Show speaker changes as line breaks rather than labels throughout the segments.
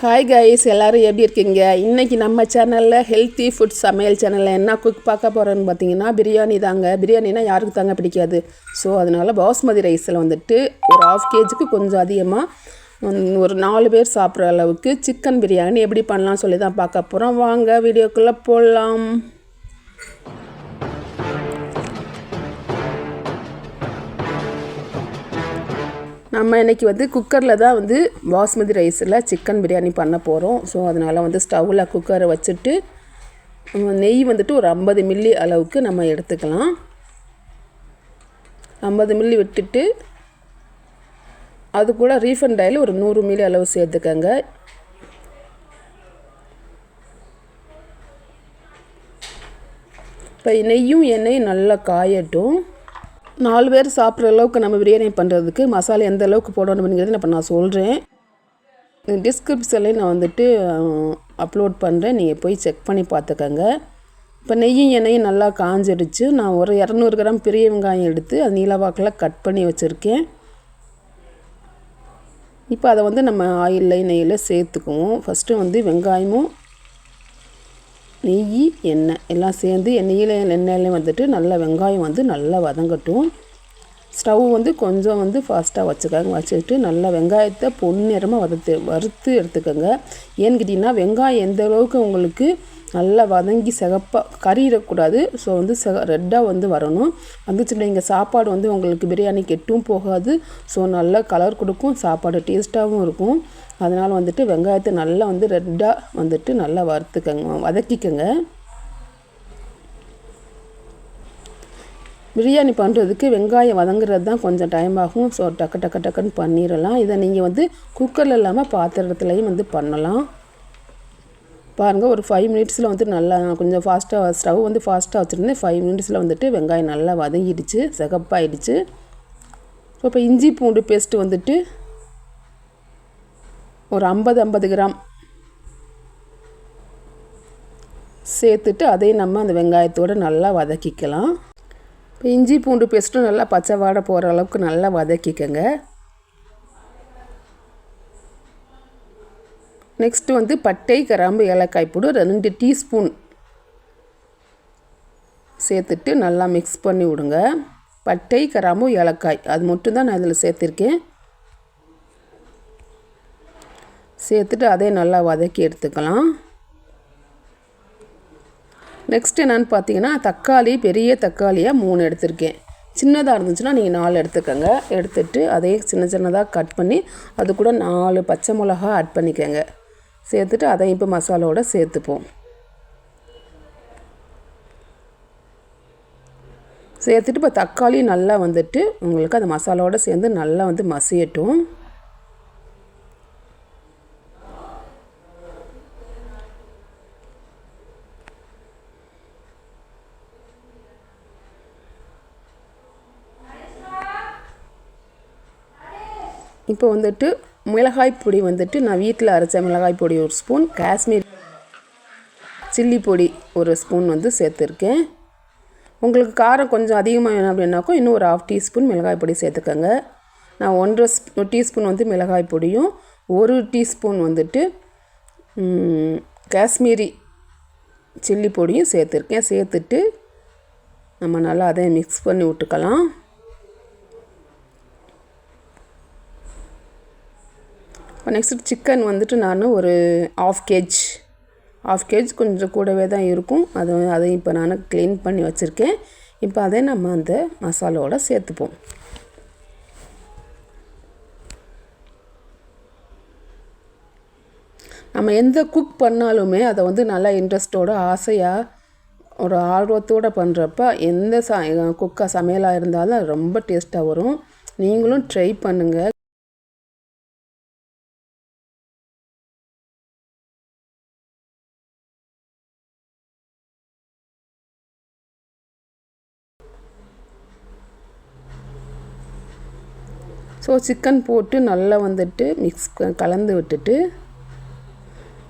Hi guys எல்லோரும் எப்படி இருக்கீங்க? இன்றைக்கி நம்ம சேனலில் ஹெல்த்தி ஃபுட் சமையல் சேனலில் என்ன குக் பார்க்க போகிறோன்னு பார்த்தீங்கன்னா பிரியாணி தாங்க. பிரியாணினா யாருக்கு தாங்க பிடிக்காது. ஸோ அதனால் பாஸ்மதி ரைஸில் வந்துட்டு ஒரு ஆஃப் கேஜிக்கு கொஞ்சம் அதிகமாக ஒரு நாலு பேர் சாப்பிட்ற அளவுக்கு சிக்கன் பிரியாணி எப்படி பண்ணலாம் சொல்லி தான் பார்க்க போகிறோம் வாங்க வீடியோக்குள்ளே போடலாம் நம்ம இன்றைக்கி வந்து குக்கரில் தான் வந்து பாஸ்மதி ரைஸில் சிக்கன் பிரியாணி பண்ண போகிறோம் ஸோ அதனால் வந்து ஸ்டவ்வில் குக்கரை வச்சுட்டு நெய் வந்துட்டு ஒரு ஐம்பது மில்லி அளவுக்கு நம்ம எடுத்துக்கலாம். ஐம்பது மில்லி விட்டுட்டு அது கூட ரீஃபண்ட் ஆயில் ஒரு நூறு மில்லி அளவு சேர்த்துக்கங்க. இப்போ நெய்யும் எண்ணெயும் நல்லா காயட்டும். நாலு பேர் சாப்பிட்ற அளவுக்கு நம்ம பிரியாணி பண்ணுறதுக்கு மசாலா எந்த அளவுக்கு போடணுங்கிறது இப்போ நான் சொல்கிறேன் டிஸ்கிரிப்ஷன்லேயும் நான் வந்துட்டு அப்லோட் பண்ணுறேன் நீங்கள் போய் செக் பண்ணி பார்த்துக்கோங்க. இப்போ நெய்யும் எண்ணெயும் நல்லா காஞ்சிடுச்சு. நான் ஒரு இரநூறு கிராம் பெரிய வெங்காயம் எடுத்து அது நீலவாக்கில் கட் பண்ணி வச்சுருக்கேன். இப்போ அதை வந்து நம்ம ஆயிலில் நெய்யில் சேர்த்துக்குவோம். ஃபஸ்ட்டு வந்து வெங்காயமும் நெய் எண்ணெய் எல்லாம் சேர்ந்து எண்ணெயில் எண்ணெயிலையும் வந்துட்டு நல்லா வெங்காயம் வந்து நல்லா வதங்கட்டும். ஸ்டவ் வந்து கொஞ்சம் வந்து ஃபாஸ்ட்டாக வச்சுக்கோங்க. வச்சுக்கிட்டு நல்லா வெங்காயத்தை பொன்னிறமாக வறுத்து வறுத்து எடுத்துக்கோங்க. ஏன்னு கேட்டிங்கன்னா வெங்காயம் எந்த அளவுக்கு உங்களுக்கு நல்லா வதங்கி சிகப்பாக கறியிடக்கூடாது. ஸோ வந்து செக ரெட்டாக வந்து வரணும். வந்துச்சு இங்கே சாப்பாடு வந்து உங்களுக்கு பிரியாணி கெட்டும் போகாது. ஸோ நல்லா கலர் கொடுக்கும் சாப்பாடு டேஸ்ட்டாகவும் இருக்கும். அதனால் வந்துட்டு வெங்காயத்தை நல்லா வந்து ரெட்டாக வந்துட்டு நல்லா வறுத்துக்கங்க வதக்கிக்கங்க. பிரியாணி பண்ணுறதுக்கு வெங்காயம் வதங்குறது தான் கொஞ்சம் டைம் ஆகும். ஸோ டக்கு டக்கு டக்குன்னு பண்ணிடலாம். இதை நீங்கள் வந்து குக்கரில் இல்லாமல் பாத்திரத்துலையும் வந்து பண்ணலாம். பாருங்கள் ஒரு ஃபைவ் மினிட்ஸில் வந்துட்டு நல்லா கொஞ்சம் ஃபாஸ்ட்டாக ஸ்டவ் வந்து ஃபாஸ்ட்டாக வச்சுருந்தேன். ஃபைவ் மினிட்ஸில் வந்துட்டு வெங்காயம் நல்லா வதங்கிடுச்சு சிகப்பாயிடுச்சு. ஸோ இப்போ இஞ்சி பூண்டு பேஸ்ட்டு வந்துட்டு ஒரு ஐம்பது ஐம்பது கிராம் சேர்த்துட்டு அதையும் நம்ம அந்த வெங்காயத்தோடு நல்லா வதக்கிக்கலாம். இப்போ இஞ்சி பூண்டு பேஸ்ட்டும் நல்லா பச்சை வாடை போகிற அளவுக்கு நல்லா வதக்கிக்கங்க. நெக்ஸ்ட்டு வந்து பட்டை கிராம்பு ஏலக்காய் பொடி ரெண்டு டீஸ்பூன் சேர்த்துட்டு நல்லா மிக்ஸ் பண்ணி விடுங்க. பட்டை கிராம்பு ஏலக்காய் அது மட்டும்தான் நான் இதில் சேர்த்துருக்கேன். சேர்த்துட்டு அதே நல்லா வதக்கி எடுத்துக்கலாம். நெக்ஸ்ட் என்னென்னு பார்த்தீங்கன்னா தக்காளி பெரிய தக்காளியாக மூணு எடுத்திருக்கேன். சின்னதாக இருந்துச்சுன்னா நீங்கள் நாலு எடுத்துக்கோங்க. எடுத்துட்டு அதே சின்ன சின்னதாக கட் பண்ணி அது கூட நாலு பச்சை மிளகா ஆட் பண்ணிக்கோங்க. சேர்த்துட்டு அதை இப்போ மசாலாவோட சேர்த்துப்போம். சேர்த்துட்டு இப்போ தக்காளி நல்லா வந்துட்டு உங்களுக்கு அந்த மசாலாவோடு சேர்ந்து நல்லா வந்து மசியட்டும். இப்போ வந்துட்டு மிளகாய் பொடி வந்துட்டு நான் வீட்டில் அரைச்ச மிளகாய் பொடி ஒரு ஸ்பூன் காஷ்மீர் சில்லி பொடி ஒரு ஸ்பூன் வந்து சேர்த்துருக்கேன். உங்களுக்கு காரம் கொஞ்சம் அதிகமாக வேணும் அப்படின்னாக்கோ இன்னும் ஒரு ஆஃப் டீஸ்பூன் மிளகாய் பொடி சேர்த்துக்கோங்க. நான் ஒன்றரை டீஸ்பூன் வந்து மிளகாய் பொடியும் ஒரு டீஸ்பூன் வந்துட்டு காஷ்மீரி சில்லி பொடியும் சேர்த்துருக்கேன். சேர்த்துட்டு நம்ம நல்லா அதை மிக்ஸ் பண்ணி விட்டுக்கலாம். இப்போ நெக்ஸ்ட்டு சிக்கன் வந்துட்டு நான் ஒரு ஆஃப் கேஜ் ஆஃப் கேஜ் கொஞ்சம் கூடவே தான் இருக்கும். அது அதை இப்போ நான் க்ளீன் பண்ணி வச்சுருக்கேன். இப்போ அதை நம்ம அந்த மசாலாவோட சேர்த்துப்போம். நம்ம எந்த குக் பண்ணாலுமே அதை வந்து நல்லா இன்ட்ரெஸ்ட்டோட ஆசையாக ஒரு ஆர்வத்தோடு பண்ணுறப்ப எந்த ச குக்காக சமையலாக இருந்தாலும் ரொம்ப டேஸ்ட்டாக வரும். நீங்களும் ட்ரை பண்ணுங்கள் ஸோ சிக்கன் போட்டு நல்லா வந்துட்டு மிக்ஸ் கலந்து விட்டுட்டு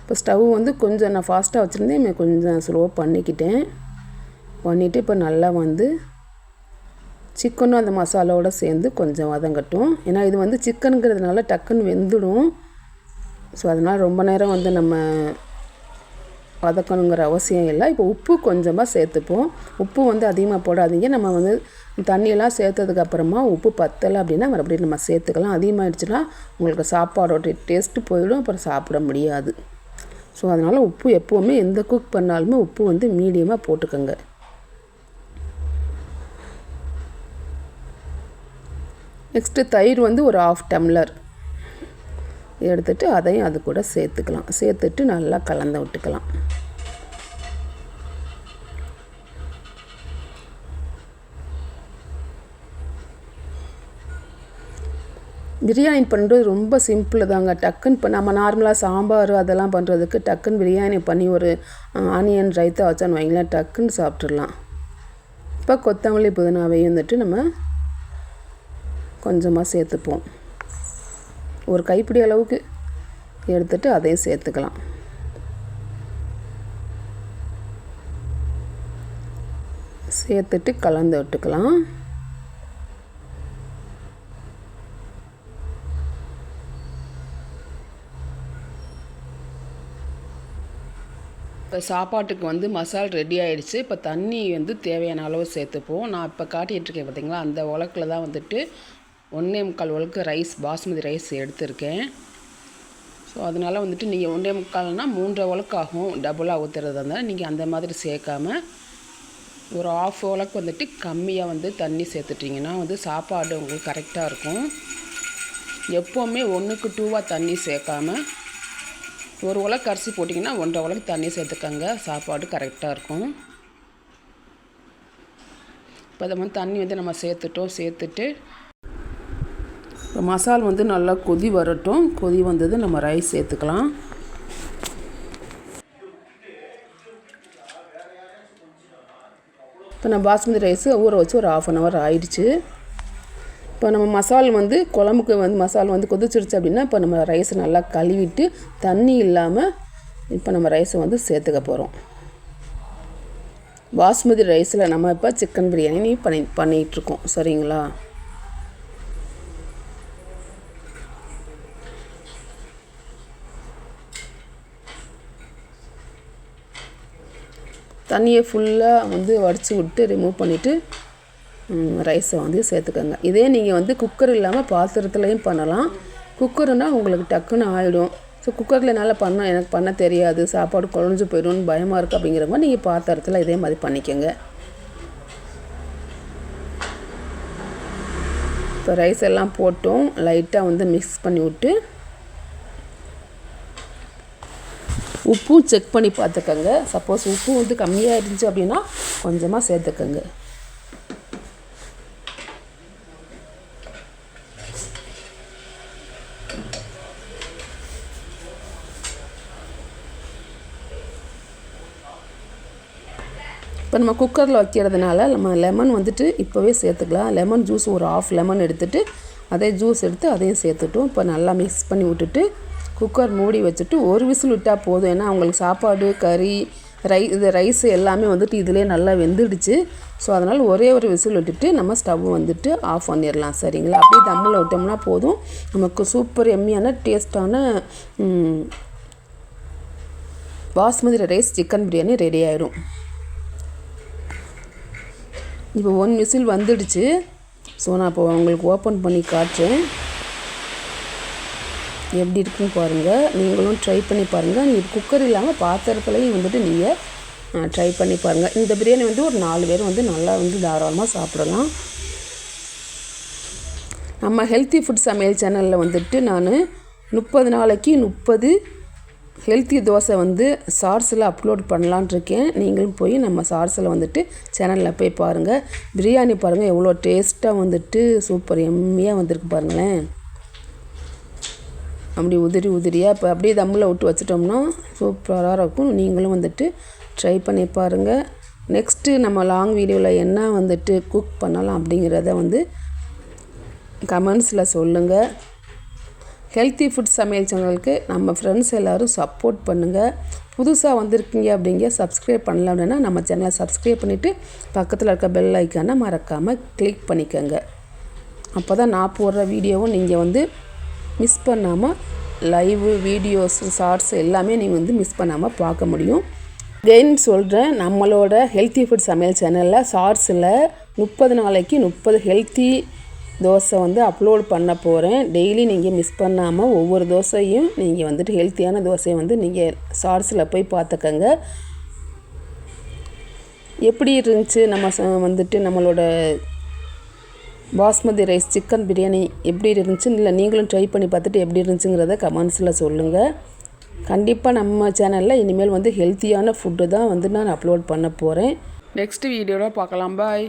இப்போ ஸ்டவ் வந்து கொஞ்சம் நான் ஃபாஸ்ட்டாக வச்சுருந்தேன். கொஞ்சம் ஸ்லோவாக பண்ணிக்கிட்டேன். பண்ணிவிட்டு இப்போ நல்லா வந்து சிக்கனும் அந்த மசாலாவோடு சேர்ந்து கொஞ்சம் வதங்கட்டும். ஏன்னா இது வந்து சிக்கனுங்கிறதுனால டக்குன்னு வெந்துடும். ஸோ அதனால் ரொம்ப நேரம் வந்து நம்ம வதக்கணுங்கிற அவசியம் இல்லை. இப்போ உப்பு கொஞ்சமாக சேர்த்துப்போம். உப்பு வந்து அதிகமாக போடாதீங்க. நம்ம வந்து தண்ணியெல்லாம் சேர்த்ததுக்கப்புறமா உப்பு பத்தலை அப்படின்னா மறுபடியும் நம்ம சேர்த்துக்கலாம். அதிகமாகிடுச்சுன்னா உங்களுக்கு சாப்பாடோட டேஸ்ட்டு போயிடும். அப்புறம் சாப்பிட முடியாது. ஸோ அதனால் உப்பு எப்போவுமே எந்த குக் பண்ணாலுமே உப்பு வந்து மீடியமாக போட்டுக்கோங்க. நெக்ஸ்ட்டு தயிர் வந்து ஒரு ஆஃப் டம்ளர். எடுத்துட்டு அதையும் அது கூட சேர்த்துக்கலாம். சேர்த்துட்டு நல்லா கலந்து விட்டுக்கலாம். பிரியாணி பண்ணுறது ரொம்ப சிம்பிள் தாங்க. டக்குன்னு இப்போ நம்ம நார்மலாக சாம்பார் அதெல்லாம் பண்ணுறதுக்கு டக்குன்னு பிரியாணி பண்ணி ஒரு ஆனியன் ரைத்தா வச்சான்னு வைங்களேன் டக்குன்னு சாப்பிட்றலாம் இப்போ கொத்தமல்லி புதினாவையும் வந்துட்டு நம்ம கொஞ்சமாக சேர்த்துப்போம். ஒரு கைப்பிடி அளவுக்கு எடுத்துட்டு அதையும் சேர்த்துக்கலாம். சேர்த்துட்டு கலந்து விட்டுக்கலாம். இப்போ சாப்பாட்டுக்கு வந்து மசால் ரெடி ஆகிடுச்சு இப்போ தண்ணி வந்து தேவையான அளவு சேர்த்துப்போம். நான் இப்போ காட்டிகிட்ருக்கேன் பார்த்தீங்களா? அந்த உலக்கில் தான் வந்துட்டு ஒன்றே முக்கால் உலக்கு ரைஸ் பாஸ்மதி ரைஸ் எடுத்திருக்கேன். ஸோ அதனால் வந்துட்டு நீங்கள் ஒன்றே முக்கால்னால் மூன்றரை ஒழுக்கு ஆகும் டபுளாக ஊற்றுறதா இருந்தால் நீங்கள் அந்த மாதிரி சேர்க்காம ஒரு ஆஃப் உலக்கு வந்துட்டு கம்மியாக வந்து தண்ணி சேர்த்துட்டிங்கன்னா வந்து சாப்பாடு உங்களுக்கு கரெக்டாக இருக்கும். எப்போவுமே ஒன்றுக்கு டூவாக தண்ணி சேர்க்காம ஒரு உலக்கு அரிசி போட்டிங்கன்னா ஒன்றரை உலக்கு தண்ணி சேர்த்துக்கங்க. சாப்பாடு கரெக்டாக இருக்கும். இப்போ அதை வந்து தண்ணி வந்து நம்ம சேர்த்துட்டோம். சேர்த்துட்டு இப்போ மசால் வந்து நல்லா கொதி வரட்டும். கொதி வந்தது நம்ம ரைஸ் சேர்த்துக்கலாம். இப்போ நான் பாஸ்மதி ரைஸு ஊற வச்சு ஒரு ஆஃப் அன் ஹவர் ஆயிடுச்சு. இப்போ நம்ம மசால் வந்து குழம்புக்கு வந்து மசால் வந்து கொதிச்சிருச்சு அப்படின்னா இப்போ நம்ம ரைஸை நல்லா கழுவிட்டு தண்ணி இல்லாமல் இப்போ நம்ம ரைஸை வந்து சேர்த்துக்க போகிறோம் பாஸ்மதி ரைஸில் நம்ம இப்போ சிக்கன் பிரியாணி பண்ணி பண்ணிகிட்ருக்கோம் சரிங்களா? தண்ணியை ஃபுல்லாக வந்து வடித்து விட்டு ரிமூவ் பண்ணிவிட்டு ரைஸை வந்து சேர்த்துக்கோங்க. இதே நீங்கள் வந்து குக்கர் இல்லாமல் பாத்திரத்துலையும் பண்ணலாம். குக்கர்னால் உங்களுக்கு டக்குன்னு ஆகிடும் ஸோ குக்கரில் என்னால் பண்ண எனக்கு பண்ண தெரியாது. சாப்பாடு குழஞ்சு போயிடும்னு பயமாக இருக்குது அப்படிங்கிறவங்க நீங்கள் பாத்திரத்தில் இதே மாதிரி பண்ணிக்கோங்க. இப்போ ரைஸ் எல்லாம் போட்டும். லைட்டாக வந்து மிக்ஸ் பண்ணி விட்டு உப்பும் செக் பண்ணி பார்த்துக்கோங்க. சப்போஸ் உப்பு வந்து கம்மியாக இருந்துச்சு அப்படின்னா கொஞ்சமாக சேர்த்துக்கோங்க. இப்போ நம்ம குக்கரில் வைக்கிறதுனால நம்ம லெமன் வந்துட்டு இப்போவே சேர்த்துக்கலாம். லெமன் ஜூஸ் ஒரு ஆஃப் லெமன் எடுத்துகிட்டு அதே ஜூஸ் எடுத்து அதையும் சேர்த்துட்டோம். இப்போ நல்லா மிக்ஸ் பண்ணி விட்டுட்டு குக்கர் மூடி வச்சுட்டு ஒரு விசில் விட்டால் போதும். ஏன்னா அவங்களுக்கு சாப்பாடு கறி ரை இது ரைஸ் எல்லாமே வந்துட்டு இதிலே நல்லா வெந்துடுச்சு. ஸோ அதனால் ஒரே ஒரு விசில் விட்டுட்டு நம்ம ஸ்டவ் வந்துட்டு ஆஃப் பண்ணிடலாம். சரிங்களா? அப்படியே தம்மில் விட்டோம்னா போதும். நமக்கு சூப்பர் எம்மியான டேஸ்ட்டான basmati rice chicken biryani ready ஆயிடும் இப்போ ஒன் விசில் வந்துடுச்சு. ஸோ நான் இப்போ உங்களுக்கு ஓப்பன் பண்ணி காட்டுறேன். எப்படி இருக்குன்னு பாருங்கள் நீங்களும் ட்ரை பண்ணி பாருங்கள் நீங்கள் குக்கர் இல்லாமல் பாத்திரத்துலையும் வந்துட்டு நீங்கள் ட்ரை பண்ணி பாருங்கள் இந்த பிரியாணி வந்து ஒரு நாலு பேர் வந்து நல்லா வந்து தாராளமாக சாப்பிடலாம். நம்ம ஹெல்த்தி ஃபுட் சமையல் சேனலில் வந்துட்டு நான் முப்பது நாளைக்கு முப்பது ஹெல்த்தி தோசை வந்து ஷார்ட்ஸில் அப்லோட் பண்ணலான் இருக்கேன். நீங்களும் போய் நம்ம ஷார்ட்ஸில் வந்துட்டு சேனலில் போய் பாருங்கள் பிரியாணி பாருங்கள் எவ்வளோ டேஸ்ட்டாக வந்துட்டு சூப்பர் எம்மியாக வந்திருக்கு பாருங்களேன். அப்படி உதிரி உதிரியாக இப்போ அப்படியே தம்மில் விட்டு வச்சிட்டோம்னா சூப்பராக இருக்கும். நீங்களும் வந்துட்டு ட்ரை பண்ணி பாருங்கள் நெக்ஸ்ட்டு நம்ம லாங் வீடியோவில் என்ன வந்துட்டு குக் பண்ணலாம் அப்படிங்கிறத வந்து கமெண்ட்ஸில் சொல்லுங்கள் ஹெல்த்தி ஃபுட் சமையல் சேனலுக்கு நம்ம ஃப்ரெண்ட்ஸ் எல்லோரும் சப்போர்ட் பண்ணுங்கள் புதுசாக வந்திருக்கீங்க அப்படிங்க சப்ஸ்கிரைப் பண்ணல அப்படின்னா நம்ம சேனலை சப்ஸ்கிரைப் பண்ணிவிட்டு பக்கத்தில் இருக்க பெல் ஐக்கானை மறக்காமல் கிளிக் பண்ணிக்கோங்க. அப்போ தான் நான் போடுற வீடியோவும் நீங்கள் வந்து மிஸ் பண்ணாமல் லைவு வீடியோஸ் ஷார்ட்ஸ் எல்லாமே நீங்கள் வந்து மிஸ் பண்ணாமல் பார்க்க முடியும். கெயின் சொல்கிறேன் நம்மளோட ஹெல்த்தி ஃபுட் சமையல் சேனலில் ஷார்ட்ஸில் முப்பது நாளைக்கு முப்பது ஹெல்த்தி தோசை வந்து அப்லோட் பண்ண போகிறேன் டெய்லி நீங்கள் மிஸ் பண்ணாமல் ஒவ்வொரு தோசையும் நீங்கள் வந்துட்டு ஹெல்த்தியான தோசையை வந்து நீங்கள் ஷார்ட்ஸில் போய் பார்த்துக்கங்க. எப்படி இருந்துச்சு நம்ம ச- வந்துட்டு நம்மளோட பாஸ்மதி ரைஸ் சிக்கன் பிரியாணி எப்படி இருந்துச்சு? இல்லை நீங்களும் ட்ரை பண்ணி பார்த்துட்டு எப்படி இருந்துச்சுங்கிறத கமெண்ட்ஸில் சொல்லுங்கள் கண்டிப்பாக நம்ம சேனலில் இனிமேல் வந்து ஹெல்த்தியான ஃபுட்டு தான் வந்து நான் அப்லோட் பண்ண போகிறேன் நெக்ஸ்ட் வீடியோவில் பார்க்கலாம். பாய்